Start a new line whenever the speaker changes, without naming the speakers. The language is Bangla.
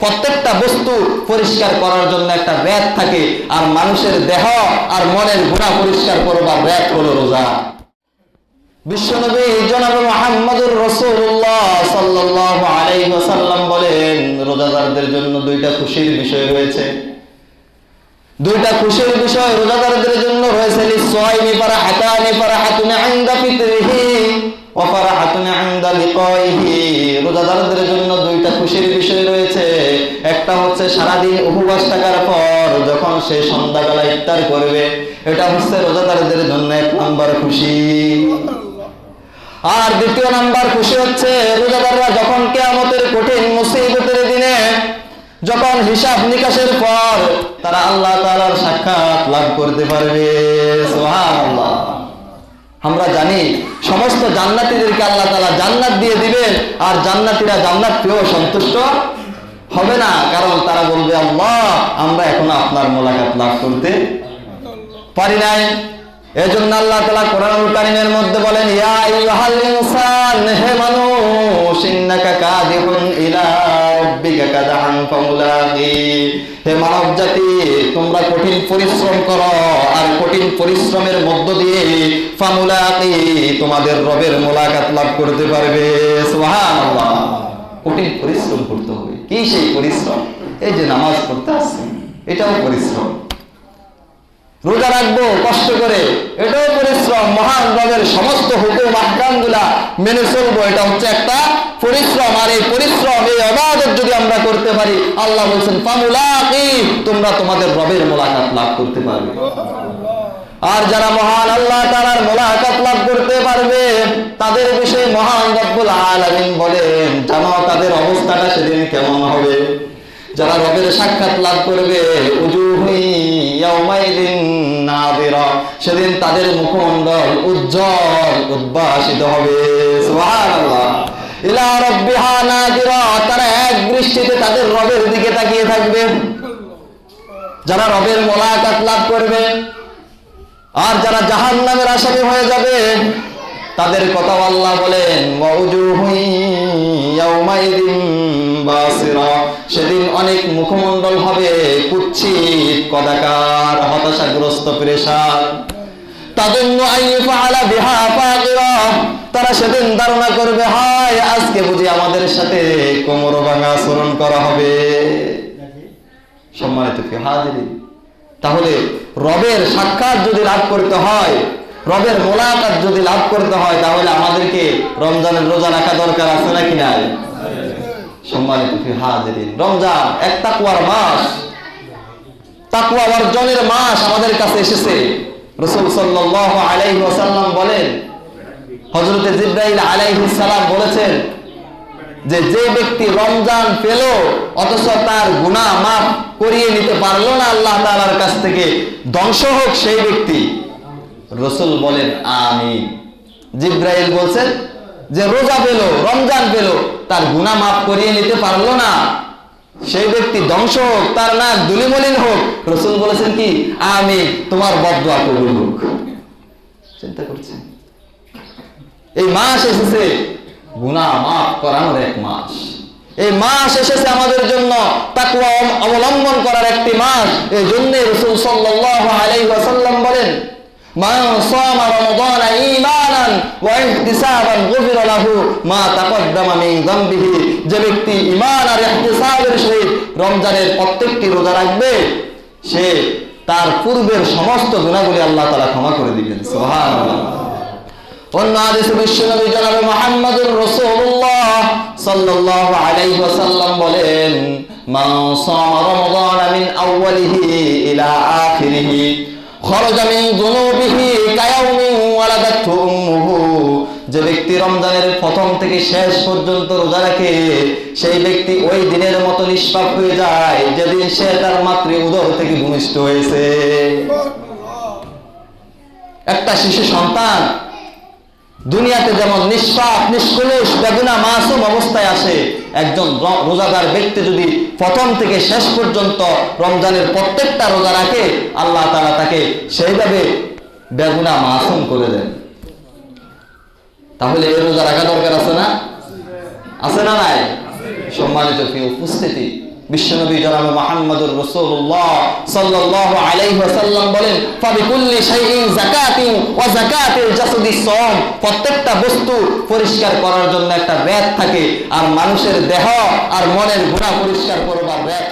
প্রত্যেকটা বস্তু পরিষ্কার করার জন্য একটা র‍্যাক থাকে, আর মানুষের দেহ আর মনের পরিষ্কার করবার র‍্যাক হলো রোজা। বিশ্বনবী রোজাদারদের জন্য দুইটা খুশির বিষয় রয়েছে। দুইটা খুশির বিষয় রোজাদারদের জন্য রয়েছে রোজাদারদের জন্য দুইটা খুশির বিষয় রয়েছে। একটা হচ্ছে সারাদিন উপবাস থাকার পর যখন সে সন্ধ্যাবেলা ইফতার করবে, এটা হচ্ছে রোজাদারদের জন্য এক নাম্বার খুশি। আর দ্বিতীয় নাম্বার খুশি হচ্ছে রোজাদাররা যখন কেয়ামতের কঠিন মুসিবতের দিনে যখন হিসাব নিকাশের পর তারা আল্লাহ তাআলার সাক্ষাৎ লাভ করতে পারবে। সুবহানাল্লাহ। আমরা জানি সমস্ত জান্নাতীদেরকে আল্লাহ তালা জান্নাত দিয়ে দিবেন, আর জান্নাতীরা জান্নাত পেয়েও সন্তুষ্ট হবে না। কারণ তারা বলবে, আল্লাহ, আমরা এখনও আপনার মোলাকাত লাভ করতে পারি নাই। এজন্য আল্লাহ তালা কোরআনুল কারীমের মধ্যে বলেন, ইয়া আইয়ুহাল ইনসান, হে মানুষ, ইন্নাকা কাদিহুন হে মানব জাতি, তোমরা কঠিন পরিশ্রম করো, আর কঠিন পরিশ্রমের মধ্য দিয়ে ফামুলাকি তোমাদের রবের মোলাকাত লাভ করতে পারবে। কঠিন পরিশ্রম করতে হবে। কি সেই পরিশ্রম? এই যে নামাজ পড়তে আসছেন, এটাও পরিশ্রম। রোজা রাখব, কষ্ট করে, এটাও মহান রবের সমস্ত হুকুম, আহকামগুলা মেনে চলবো। এটা হচ্ছে একটা পরিশ্রম। আর এই পরিশ্রম, এই অবাদত যদি আমরা করতে পারি, আল্লাহ বলছেন, ফামুলাকি তোমরা তোমাদের রবের মোলাকাত লাভ করতে পারবে। আর যারা মহান আল্লাহ তাআলার মোলাকাত লাভ করতে পারবে, তাদের বিষয়ে মহান রব্বুল আলামিন বলেন, জানো তাদের অবস্থাটা সেদিন কেমন হবে? যারা রবের সাক্ষাৎ লাভ করবে নাদিরা সেদিন তাদের মুখমণ্ডল উজ্জ্বল, উদ্ভাসিত হবে। তারা এক দৃষ্টিতে তাদের রবের দিকে তাকিয়ে থাকবে। যারা রবের মোলাকাত লাভ করবে, আর যারা জাহান্নামের আসামি হয়ে যাবে, তাদের কথা আল্লাহ বলেন বাসিরা সেদিন অনেক মুখমণ্ডল হবে কুচ্ছিত কদাকার, হতাশাগ্রস্ত ফাকিরা, তারা সেদিন ধারণা করবে, হায়, আজকে বুঝি আমাদের সাথে কোমর ভাঙা আচরণ করা হবে। সম্মানিত কি তাহলে রবের সাক্ষাৎ যদি লাভ করতে হয়, রবের মোলাকাত যদি লাভ করতে হয়, তাহলে আমাদেরকে রমজানের রোজা রাখা দরকার আছে নাকি নাই? সম্মানিত হাজিরিন। রমজান এক তাকুয়ার মাস। তাকুয়া অর্জনের মাস আমাদের কাছে এসেছে। রসুল সাল্লাল্লাহু আলাইহি ওয়াসাল্লাম বলেন, হযরতে জিব্রাইল আলাইহিস সালাম বলেছেন যে যে ব্যক্তি রমজান পেল, অথচ তার গুনাহ মাফ করিয়ে নিতে পারল না আল্লাহ তাআলার কাছ থেকে, ধ্বংস হোক সেই ব্যক্তি। রসুল বলেন আমি জিব্রাইল বলছেন যে রোজা পেল, রমজান পেল, তার গুনাহ মাফ করিয়ে নিতে পারল না। সেই ব্যক্তি ধ্বংস হোক, তার নাক দুলিমলিন হোক, রসুল বলেছেন কি, আমি তোমার বদুয়া কবুল হোক চিন্তা করছেন? এই মাস এসেছে, গুনাহ মাফ করানোর এক মাস। এই মাস এসেছে আমাদের জন্য তাকুয়া অবলম্বন করার একটি মাস। এই জন্য রসুল সাল্লাল্লাহু আলাইহি ওয়াসাল্লাম বলেন সামা রমাদান ঈমানান ওয়া ইহতিসাবান গুফিরা লাহু মা তাকদ্দামা মিন যামবিহি। যে ব্যক্তি ঈমান আর ইহতিসাবের সহিত রমজানের প্রত্যেকটি রোজা রাখবে, সে তার পূর্বের সমস্ত গুনাহগুলি আল্লাহ তাআলা ক্ষমা করে দিবেন। সুবহানাল্লাহ। অন্য হাদিসে বিশ্বনবী জনাবে মুহাম্মদুর রাসূলুল্লাহ সাল্লাল্লাহু আলাইহি ওয়াসাল্লাম বলেন, মান সামা রমাদান মিন আউয়ালিহি ইলা আখিরিহি। খরজা মিন যুনুবিহি কায়াউমিন ওয়ালাদাতহু উম্মুহু। যে ব্যক্তি রমজানের প্রথম থেকে শেষ পর্যন্ত রোজা রাখে সেই ব্যক্তি ওই দিনের মতো নিষ্পাপ হয়ে যায় যেদিন সে তার মাতৃ উদর থেকে ভূমিষ্ঠ হয়েছে। একটা শিশু সন্তান দুনিয়াতে যেমন নিষ্পাপ, নিষ্কলুষ, বেগুনা, মাসুম অবস্থায় আসে, একজন রোজাদার ব্যক্তি যদি প্রথম থেকে শেষ পর্যন্ত রমজানের প্রত্যেকটা রোজা রাখে, আল্লাহ তারা তাকে সেইভাবে বেগুনা, মাসুম করে দেন। তাহলে এই রোজা রাখা দরকার আছে না? আছে না নাই? সম্মানিত প্রিয় উপস্থিতি বিশ্বনবী জনাব মোহাম্মদুর বলেন প্রত্যেকটা বস্তু পরিষ্কার করার জন্য একটা ব্যাগ থাকে, আর মানুষের দেহ আর মনের ঘোড়া পরিষ্কার করবার ব্যাগ